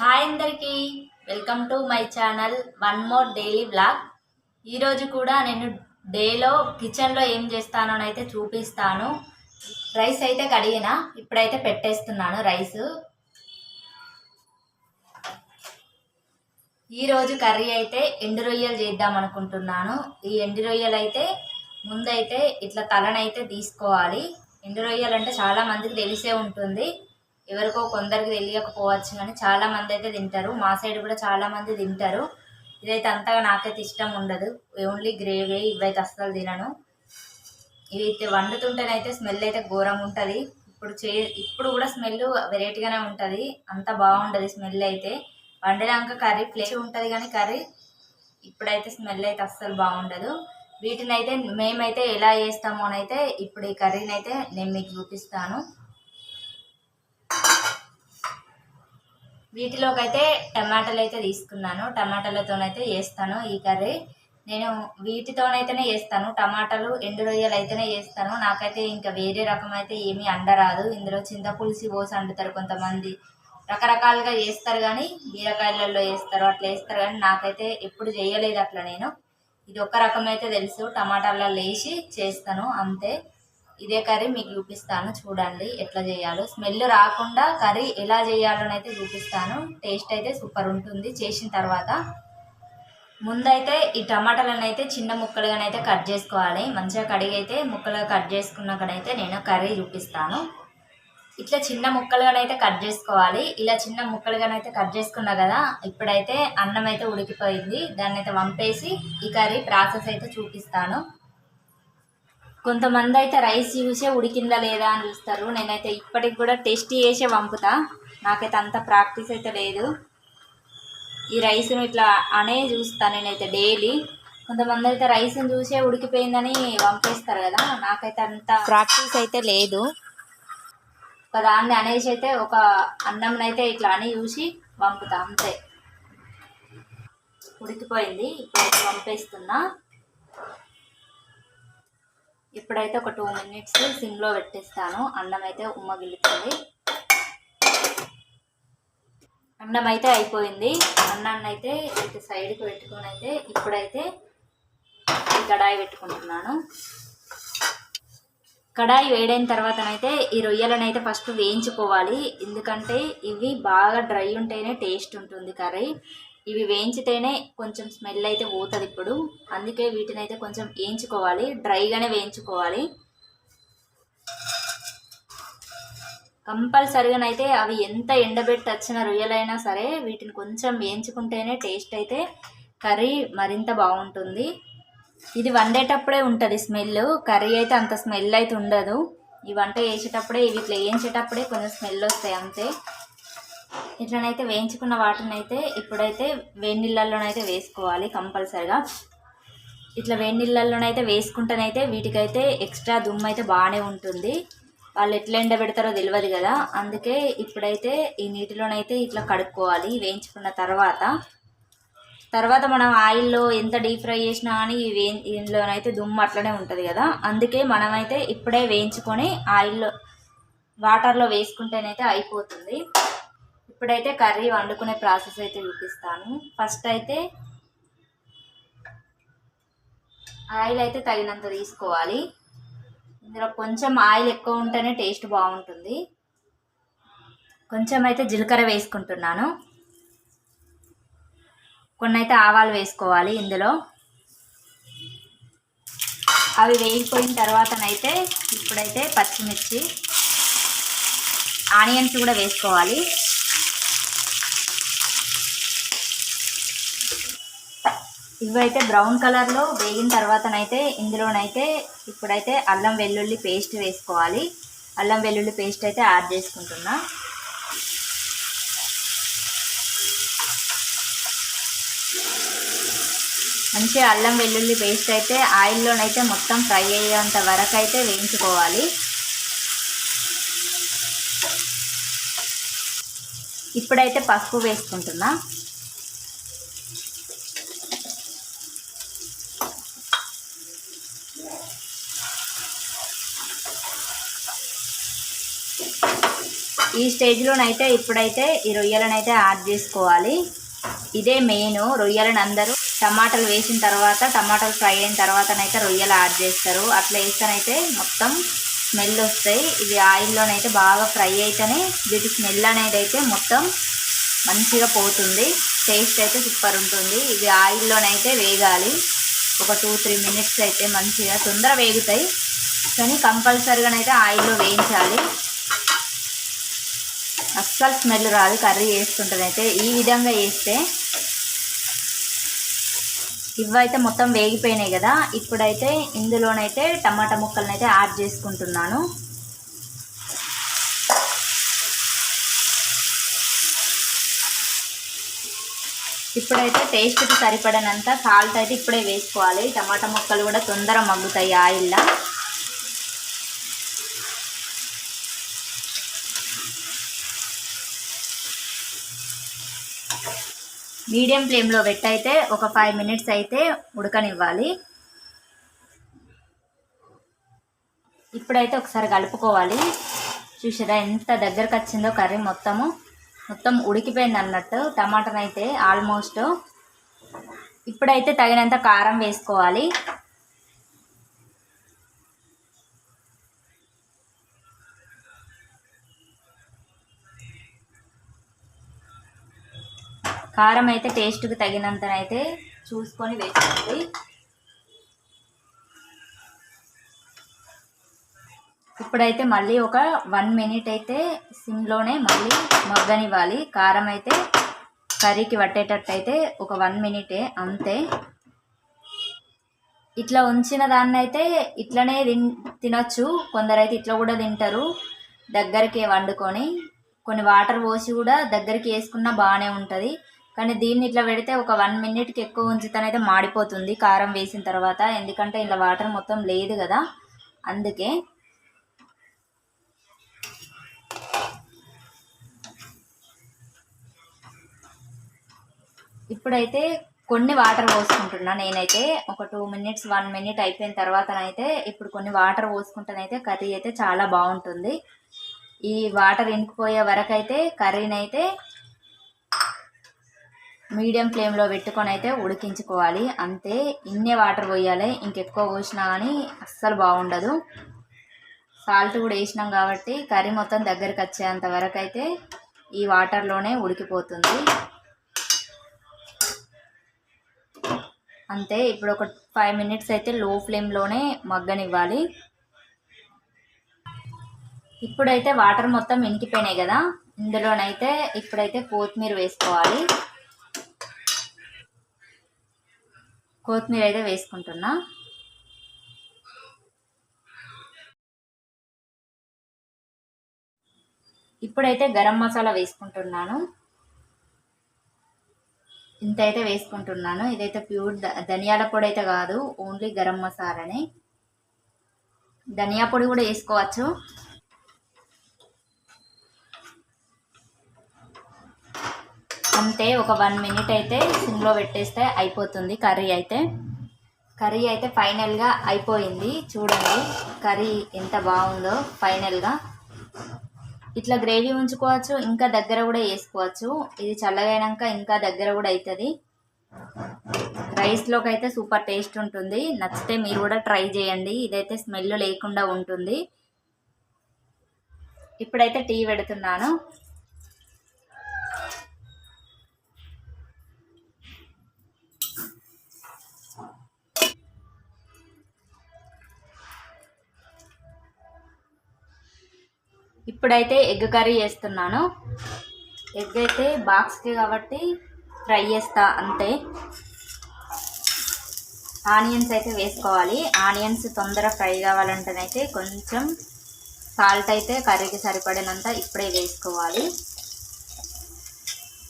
Hi అందరికీ. Welcome to my channel one more daily blog ఈరోజు కూడా నేను డేలో కిచెన్లో ఏం చేస్తానో అయితే చూపిస్తాను. రైస్ అయితే కడిగిన ఇప్పుడైతే పెట్టేస్తున్నాను రైస్. ఈరోజు కర్రీ అయితే ఎండు రొయ్యలు చేద్దాం అనుకుంటున్నాను. ఈ ఎండు రొయ్యలు అయితే ముందైతే ఇట్లా తలనైతే తీసుకోవాలి. ఎండు రొయ్యలు అంటే చాలా మందికి తెలిసే ఉంటుంది. ఎవరికో కొందరికి తెలియకపోవచ్చు కానీ చాలా మంది అయితే తింటారు. మా సైడ్ కూడా చాలా మంది తింటారు. ఇదైతే అంతగా నాకైతే ఇష్టం ఉండదు. ఓన్లీ గ్రేవీ ఇవైతే అస్సలు తినను. ఇవి అయితే వండుతుంటేనైతే స్మెల్ అయితే ఘోరంగా ఉంటుంది. ఇప్పుడు చే ఇప్పుడు కూడా స్మెల్ వెరైటీగానే ఉంటుంది. అంత బాగుంటుంది స్మెల్ అయితే. వండినాక కర్రీ ఫ్లేష్ ఉంటుంది కానీ కర్రీ ఇప్పుడైతే స్మెల్ అయితే అస్సలు బాగుండదు. వీటిని అయితే మేమైతే ఎలా చేస్తామో అయితే ఇప్పుడు ఈ కర్రీని అయితే నేను మీకు చూపిస్తాను. వీటిలోకి అయితే టమాటాలు అయితే తీసుకున్నాను. టమాటాలతోనైతే చేస్తాను ఈ కర్రీ. నేను వీటితోనైతేనే చేస్తాను. టమాటాలు ఎండు రొయ్యలు అయితేనే చేస్తాను. నాకైతే ఇంకా వేరే రకం అయితే ఏమీ అండరాదు. ఇందులో చింతపులుసు పోసి అండుతారు కొంతమంది. రకరకాలుగా చేస్తారు కానీ బీరకాయలలో వేస్తారు అట్లా వేస్తారు కానీ నాకైతే ఎప్పుడు చేయలేదు అట్లా నేను. ఇది ఒక రకం అయితే తెలుసు. టమాటాలలో వేసి చేస్తాను అంతే. ఇదే కర్రీ మీకు చూపిస్తాను చూడండి ఎట్లా చేయాలో. స్మెల్ రాకుండా కర్రీ ఎలా చేయాలోనైతే అయితే చూపిస్తాను. టేస్ట్ అయితే సూపర్ ఉంటుంది. చేసిన తర్వాత ముందైతే ఈ టమాటాలను అయితే చిన్న ముక్కలుగానైతే కట్ చేసుకోవాలి. మంచిగా కడిగి అయితే ముక్కలుగా కట్ చేసుకున్నాకనైతే నేను కర్రీ చూపిస్తాను. ఇట్లా చిన్న ముక్కలుగానైతే కట్ చేసుకోవాలి. ఇలా చిన్న ముక్కలుగానైతే కట్ చేసుకున్నా కదా ఇప్పుడైతే అన్నం అయితే ఉడికిపోయింది. దాన్ని అయితే వంపేసి ఈ కర్రీ ప్రాసెస్ అయితే చూపిస్తాను. కొంతమంది అయితే రైస్ చూసే ఉడికిందా లేదా అని చూస్తారు. నేనైతే ఇప్పటికి కూడా టేస్ట్ చేసే పంపుతా నాకైతే అంత ప్రాక్టీస్ అయితే లేదు. ఈ రైస్ను ఇట్లా అనే చూస్తాను నేనైతే డైలీ. కొంతమంది అయితే రైస్ని చూసే ఉడికిపోయిందని పంపేస్తారు కదా నాకైతే అంత ప్రాక్టీస్ అయితే లేదు. ఒక దాన్ని అనేసి అయితే ఒక అన్నంనైతే ఇట్లా అని చూసి పంపుతా అంతే. ఉడికిపోయింది. ఇప్పుడైతే పంపేస్తున్నా ఇప్పుడైతే ఒక టూ మినిట్స్ సిమ్లో పెట్టేస్తాను. అన్నం అయితే ఉమ్మగిలుతుంది అన్నం అయితే అయిపోయింది. అన్నాన్ని అయితే ఇటు సైడ్కి పెట్టుకుని అయితే ఇప్పుడైతే ఈ కడాయి పెట్టుకుంటున్నాను. కడాయి వేడైన తర్వాతనైతే ఈ రొయ్యలను అయితే ఫస్ట్ వేయించుకోవాలి. ఎందుకంటే ఇవి బాగా డ్రై ఉంటేనే టేస్ట్ ఉంటుంది కర్రీ. ఇవి వేయించితేనే కొంచెం స్మెల్ అయితే పోతుంది ఇప్పుడు. అందుకే వీటిని అయితే కొంచెం వేయించుకోవాలి. డ్రైగానే వేయించుకోవాలి. కంపల్సరిగానైతే అవి ఎంత ఎండబెట్టి వచ్చిన రొయ్యలైనా సరే వీటిని కొంచెం వేయించుకుంటేనే టేస్ట్ అయితే కర్రీ మరింత బాగుంటుంది. ఇది వండేటప్పుడే ఉంటుంది స్మెల్. కర్రీ అయితే అంత స్మెల్ అయితే ఉండదు. ఈ వంట వేసేటప్పుడే ఇవి ఇట్లా వేయించేటప్పుడే కొంచెం స్మెల్ వస్తాయి అంతే. ఇట్లనైతే వేయించుకున్న వాటిని అయితే ఇప్పుడైతే వేడి నీళ్ళల్లోనైతే వేసుకోవాలి కంపల్సరిగా. ఇట్లా వేడి నీళ్ళల్లోనైతే వేసుకుంటేనైతే వీటికైతే ఎక్స్ట్రా దుమ్ము అయితే బాగానే ఉంటుంది. వాళ్ళు ఎట్లా ఎండబెడతారో తెలియదు కదా. అందుకే ఇప్పుడైతే ఈ నీటిలోనైతే ఇట్లా కడుక్కోవాలి వేయించుకున్న తర్వాత. తర్వాత మనం ఆయిల్లో ఎంత డీప్ ఫ్రై చేసినా కానీ ఈ వే ఇందులోనైతే దుమ్ము అట్లనే ఉంటుంది కదా. అందుకే మనమైతే ఇప్పుడే వేయించుకొని ఆయిల్లో వాటర్లో వేసుకుంటేనైతే అయిపోతుంది. ఇప్పుడైతే కర్రీ వండుకునే ప్రాసెస్ అయితే చూపిస్తాను. ఫస్ట్ అయితే ఆయిల్ అయితే తగినంత తీసుకోవాలి. ఇందులో కొంచెం ఆయిల్ ఎక్కువ ఉంటేనే టేస్ట్ బాగుంటుంది. కొంచెం అయితే జీలకర్ర వేసుకుంటున్నాను. కొన్ని అయితే ఆవాలు వేసుకోవాలి ఇందులో. అవి వేగిపోయిన తర్వాతనైతే ఇప్పుడైతే పచ్చిమిర్చి ఆనియన్స్ కూడా వేసుకోవాలి. ఇవైతే బ్రౌన్ కలర్లో వేగిన తర్వాతనైతే ఇందులోనైతే ఇప్పుడైతే అల్లం వెల్లుల్లి పేస్ట్ వేసుకోవాలి. అల్లం వెల్లుల్లి పేస్ట్ అయితే యాడ్ చేసుకుంటున్నా. మంచిగా అల్లం వెల్లుల్లి పేస్ట్ అయితే ఆయిల్లోనైతే మొత్తం ఫ్రై అయ్యేంత వరకు అయితే వేయించుకోవాలి. ఇప్పుడైతే పసుపు వేసుకుంటున్నా. ఈ స్టేజ్లోనైతే ఇప్పుడైతే ఈ రొయ్యలనైతే యాడ్ చేసుకోవాలి. ఇదే మెయిన్. రొయ్యలను అందరూ టమాటాలు వేసిన తర్వాత టమాటాలు ఫ్రై అయిన తర్వాతనైతే రొయ్యలు యాడ్ చేస్తారు. అట్లా వేస్తేనైతే మొత్తం స్మెల్ వస్తాయి ఇది ఆయిల్లోనైతే బాగా ఫ్రై అయితేనే వీటి స్మెల్ అనేది అయితే మొత్తం మంచిగా పోతుంది. టేస్ట్ అయితే సూపర్ ఉంటుంది. ఇది ఆయిల్లోనైతే వేగాలి. ఒక టూ త్రీ మినిట్స్ అయితే మంచిగా తొందర వేగుతాయి. కానీ కంపల్సరీగానైతే ఆయిల్లో వేయించాలి. అస్సలు స్మెల్ రాదు కర్రీ వేసుకుంటానైతే ఈ విధంగా వేస్తే ఇవైతే మొత్తం వేగిపోయినాయి కదా. ఇప్పుడైతే ఇందులోనైతే టమాటా ముక్కలను అయితే యాడ్ చేసుకుంటున్నాను. ఇప్పుడైతే టేస్ట్కి సరిపడినంత సాల్ట్ అయితే ఇప్పుడే వేసుకోవాలి. టమాటా ముక్కలు కూడా తొందర మగ్గుతాయి ఆయిల్లో. మీడియం ఫ్లేమ్లో పెట్టయితే ఒక ఫైవ్ మినిట్స్ అయితే ఉడకనివ్వాలి. ఇప్పుడైతే ఒకసారి కలుపుకోవాలి. చూసారా ఎంత దగ్గరకు వచ్చిందో కర్రీ మొత్తము. మొత్తం ఉడికిపోయింది అన్నట్టు. టమాటాను అయితే ఆల్మోస్ట్ ఇప్పుడైతే తగినంత కారం వేసుకోవాలి. కారం అయితే టేస్ట్కి తగినంతనైతే చూసుకొని వేసుకోండి. ఇప్పుడైతే మళ్ళీ ఒక వన్ మినిట్ అయితే సిమ్లోనే మళ్ళీ మగ్గనివ్వాలి. కారం అయితే కర్రీకి పట్టేటట్టు అయితే ఒక వన్ మినిటే అంతే. ఇట్లా ఉంచిన దాన్ని అయితే ఇట్లనే తిన్ తినొచ్చు. కొందరైతే ఇట్లా కూడా తింటారు. దగ్గరికి వండుకొని. కొన్ని వాటర్ పోసి కూడా దగ్గరికి వేసుకున్నా బాగానే ఉంటుంది. కానీ దీన్ని ఇట్లా పెడితే ఒక వన్ మినిట్కి ఎక్కువ ఉంచితేనైతే మాడిపోతుంది కారం వేసిన తర్వాత. ఎందుకంటే ఇలా వాటర్ మొత్తం లేదు కదా. అందుకే ఇప్పుడైతే కొన్ని వాటర్ పోసుకుంటున్నా నేనైతే. ఒక టూ మినిట్స్ వన్ మినిట్ అయిపోయిన తర్వాతనైతే ఇప్పుడు కొన్ని వాటర్ పోసుకుంటానైతే కర్రీ అయితే చాలా బాగుంటుంది. ఈ వాటర్ ఇంకిపోయే వరకు అయితే కర్రీనైతే మీడియం ఫ్లేమ్లో పెట్టుకొని అయితే ఉడికించుకోవాలి. అంతే ఇన్నే వాటర్ పోయాలి. ఇంకెక్కువ పోసినా కానీ అస్సలు బాగుండదు. సాల్ట్ కూడా వేసినాం కాబట్టి కర్రీ మొత్తం దగ్గరికి వచ్చేంత వరకు అయితే ఈ వాటర్లోనే ఉడికిపోతుంది. అంతే ఇప్పుడు ఒక ఫైవ్ మినిట్స్ అయితే లో ఫ్లేమ్లోనే మగ్గనివ్వాలి. ఇప్పుడైతే వాటర్ మొత్తం ఇనికిపోయినాయి కదా. ఇందులోనైతే ఇప్పుడైతే కొత్తిమీర వేసుకోవాలి. కొత్తిమీర అయితే వేసుకుంటున్నా. ఇప్పుడైతే గరం మసాలా వేసుకుంటున్నాను. ఇంత అయితే వేసుకుంటున్నాను. ఇదైతే ప్యూర్ ధనియాల పొడి అయితే కాదు ఓన్లీ గరం మసాలానే. ధనియా పొడి కూడా వేసుకోవచ్చు. అంతే ఒక వన్ మినిట్ అయితే సిమ్లో పెట్టేస్తే అయిపోతుంది కర్రీ అయితే. కర్రీ అయితే ఫైనల్గా అయిపోయింది. చూడండి కర్రీ ఎంత బాగుందో ఫైనల్గా. ఇట్లా గ్రేవీ ఉంచుకోవచ్చు ఇంకా దగ్గర కూడా వేసుకోవచ్చు. ఇది చల్లగైనాక ఇంకా దగ్గర కూడా అవుతుంది. రైస్లోకి అయితే సూపర్ టేస్ట్ ఉంటుంది. నచ్చితే మీరు కూడా ట్రై చేయండి. ఇదైతే స్మెల్ లేకుండా ఉంటుంది. ఇప్పుడైతే టీ పెడుతున్నాను. ఇప్పుడైతే ఎగ్ కర్రీ చేస్తున్నాను. ఎగ్ అయితే బాక్స్కి కాబట్టి ఫ్రై చేస్తా అంతే. ఆనియన్స్ అయితే వేసుకోవాలి. ఆనియన్స్ తొందర ఫ్రై కావాలంటేనైతే కొంచెం సాల్ట్ అయితే కర్రీకి సరిపడినంత ఇప్పుడే వేసుకోవాలి.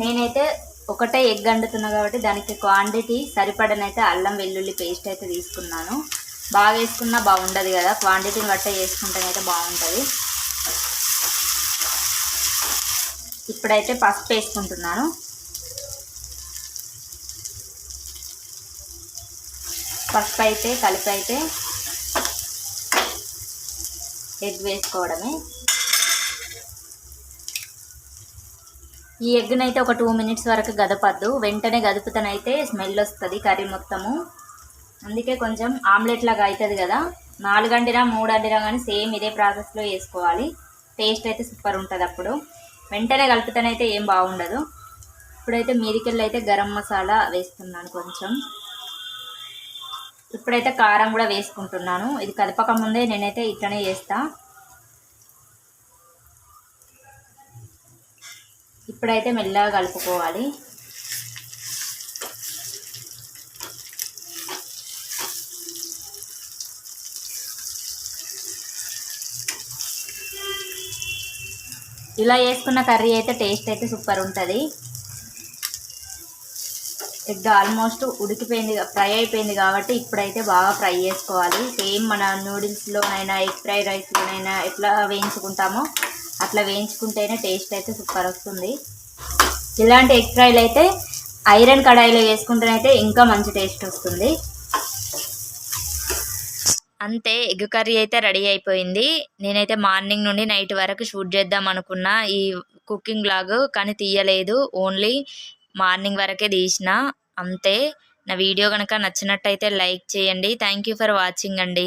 నేనైతే ఒకటే ఎగ్ వండుతున్నా కాబట్టి దానికి క్వాంటిటీ సరిపడనైతే అల్లం వెల్లుల్లి పేస్ట్ అయితే తీసుకున్నాను. బాగా వేసుకున్నా బాగుండదు కదా. క్వాంటిటీని బట్టే వేసుకుంటేనైతే బాగుంటుంది. ఇప్పుడైతే పసుపు వేసుకుంటున్నాను. పసుపు అయితే కలిపి అయితే ఎగ్ వేసుకోవడమే. ఈ ఎగ్నైతే ఒక టూ మినిట్స్ వరకు గదపద్దు. వెంటనే గదుపుతనైతే స్మెల్ వస్తుంది కర్రీ మొత్తము. అందుకే కొంచెం ఆమ్లెట్ లాగా అవుతుంది కదా. నాలుగు అండినా మూడు అండినా కానీ సేమ్ ఇదే ప్రాసెస్లో వేసుకోవాలి. టేస్ట్ అయితే సూపర్ ఉంటుంది అప్పుడు. వెంటనే కలుపుతానైతే ఏం బాగుండదు. ఇప్పుడైతే మీదికెళ్ళి అయితే గరం మసాలా వేస్తున్నాను కొంచెం. ఇప్పుడైతే కారం కూడా వేసుకుంటున్నాను. ఇది కలపక ముందే నేనైతే ఇట్లనే చేస్తా. ఇప్పుడైతే మెల్లగా కలుపుకోవాలి. ఇలా చేసుకున్న కర్రీ అయితే టేస్ట్ అయితే సూపర్ ఉంటుంది. ఎగ్ ఆల్మోస్ట్ ఉడికిపోయింది ఫ్రై అయిపోయింది కాబట్టి ఇప్పుడైతే బాగా ఫ్రై చేసుకోవాలి. సేమ్ మన నూడిల్స్లోనైనా ఎగ్ ఫ్రైడ్ రైస్లోనైనా ఎట్లా వేయించుకుంటామో అట్లా వేయించుకుంటేనే టేస్ట్ అయితే సూపర్ వస్తుంది. ఇలాంటి ఎగ్ ఫ్రైలు అయితే ఐరన్ కడాయిలో వేసుకుంటేనైతే ఇంకా మంచి టేస్ట్ వస్తుంది. అంతే ఎగ్ కర్రీ అయితే రెడీ అయిపోయింది. నేనైతే మార్నింగ్ నుండి నైట్ వరకు షూట్ చేద్దాం అనుకున్నా. ఈ కుకింగ్ బ్లాగ్ కానీ తీయలేదు. ఓన్లీ మార్నింగ్ వరకే తీసిన. అంతే. నా వీడియో కనుక నచ్చినట్టయితే లైక్ చేయండి. థ్యాంక్ యూ ఫర్ వాచింగ్ అండి.